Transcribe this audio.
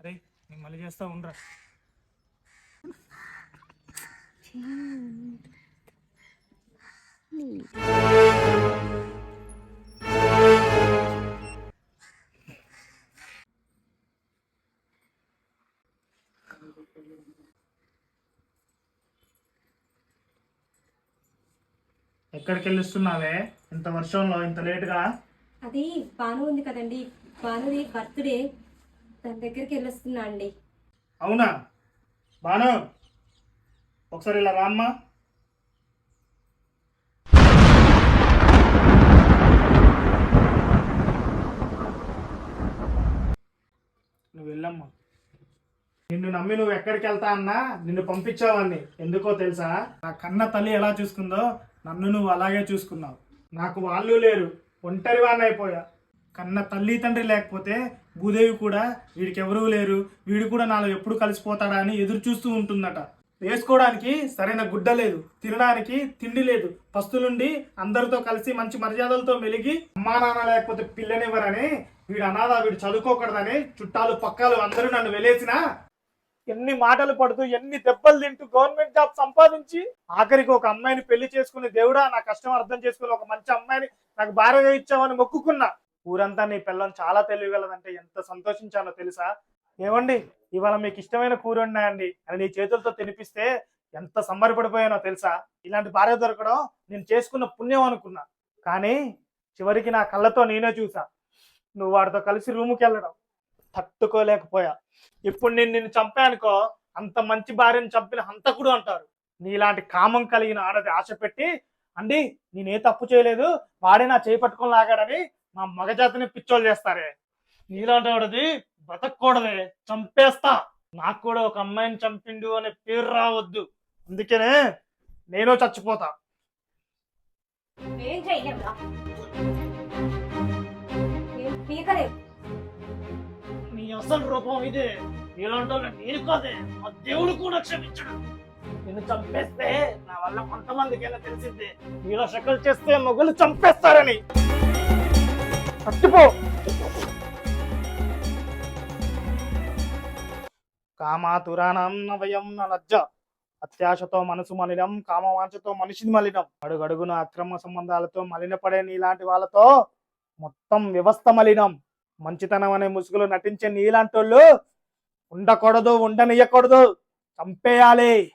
అరే నేను మళ్ళీ చేస్తా ఉండరా. ఎక్కడికి వెళ్ళిస్తున్నావే? ఇంత వర్షంలో ఇంత లేటుగా? అది బాను ఉంది కదండి. బానుది బర్త్డే. దాని దగ్గరికి వెళ్ళొస్తున్నా అండి. అవునా? బాను ఒకసారి ఇలా రామ్మా. నువ్వు వెళ్ళమ్మా. నిన్ను నమ్మి నువ్వు ఎక్కడికి వెళ్తా అన్నా నిన్ను పంపించావాన్ని. ఎందుకో తెలుసా? నా కన్న తల్లి ఎలా చూసుకుందో నన్ను నువ్వు అలాగే చూసుకున్నావు. నాకు వాళ్ళు లేరు. ఒంటరి అయిపోయా కన్న తల్లి తండ్రి లేకపోతే భూదేవి కూడా వీడికి ఎవరూ లేరు. వీడు కూడా నాలో ఎప్పుడు కలిసిపోతాడా అని ఎదురు చూస్తూ ఉంటుందట. వేసుకోవడానికి సరైన గుడ్డ లేదు. తినడానికి తిండి లేదు. పస్తులుండి అందరితో కలిసి మంచి మర్యాదలతో మెలిగి అమ్మా నాన్న లేకపోతే పిల్లనివ్వరని వీడు అనాథ వీడు చదువుకోకూడదని చుట్టాలు పక్కాలు అందరూ నన్ను వెలేసినా ఎన్ని మాటలు పడుతూ ఎన్ని దెబ్బలు తింటూ గవర్నమెంట్ జాబ్ సంపాదించి ఆఖరికి ఒక అమ్మాయిని పెళ్ళి చేసుకుని దేవుడా? నా కష్టం అర్థం చేసుకుని ఒక మంచి అమ్మాయిని నాకు భార్యగా ఇచ్చామని మొక్కుకున్నా. ఊరంతా నీ పిల్లని చాలా తెలియగలదంటే ఎంత సంతోషించానో తెలుసా? ఏమండి? ఇవాళ మీకు ఇష్టమైన కూర ఉన్నాయండి. అని నీ చేతులతో తినిపిస్తే ఎంత సంబరపడిపోయానో తెలుసా? ఇలాంటి భార్య దొరకడం నేను చేసుకున్న పుణ్యం అనుకున్నా. కానీ చివరికి నా కళ్ళతో నేనే చూసా. నువ్వు వాడితో కలిసి రూముకి వెళ్ళడం తట్టుకోలేకపోయా. ఇప్పుడు నేను నిన్ను చంపానుకో అంత మంచి భార్యను చంపిన హంతకుడు అంటారు. నీలాంటి కామం కలిగిన ఆడది ఆశ పెట్టి అండి నేనే తప్పు చేయలేదు. వాడే నా చేయి పట్టుకొని లాగాడని మా మగజాతిని పిచ్చోళ్ళు చేస్తారే? నీలాంటి వాడిది బతకూడదే చంపేస్తా. నాకు కూడా ఒక అమ్మాయిని చంపిండు అనే పేరు రావద్దు. అందుకనే నేను చచ్చిపోతా. ఏం ఏం నీ అసలు రూపం ఇదే. నీలాంటి వాళ్ళని నేను కాదే. మా దేవుడు కూడా క్షమించడు. నిన్ను చంపేస్తే నా వల్ల కొంతమందికైనా తెలిసిందే. నీలో శకలు చేస్తే మొగులు చంపేస్తారని. చచ్చిపో. కామాతురానం నవయం లజ్జ. అత్యాశతో మనసు మలినం కామవాంఛతో మనిషిని మలినం. అడుగడుగున అక్రమ సంబంధాలతో మలినపడే నీలాంటి వాళ్ళతో మొత్తం వ్యవస్థ మలినం. మంచితనం అనే ముసుగులో నటించే నీలాంటి వాళ్ళు ఉండకూడదు ఉండనియకూడదు. చంపేయాలి.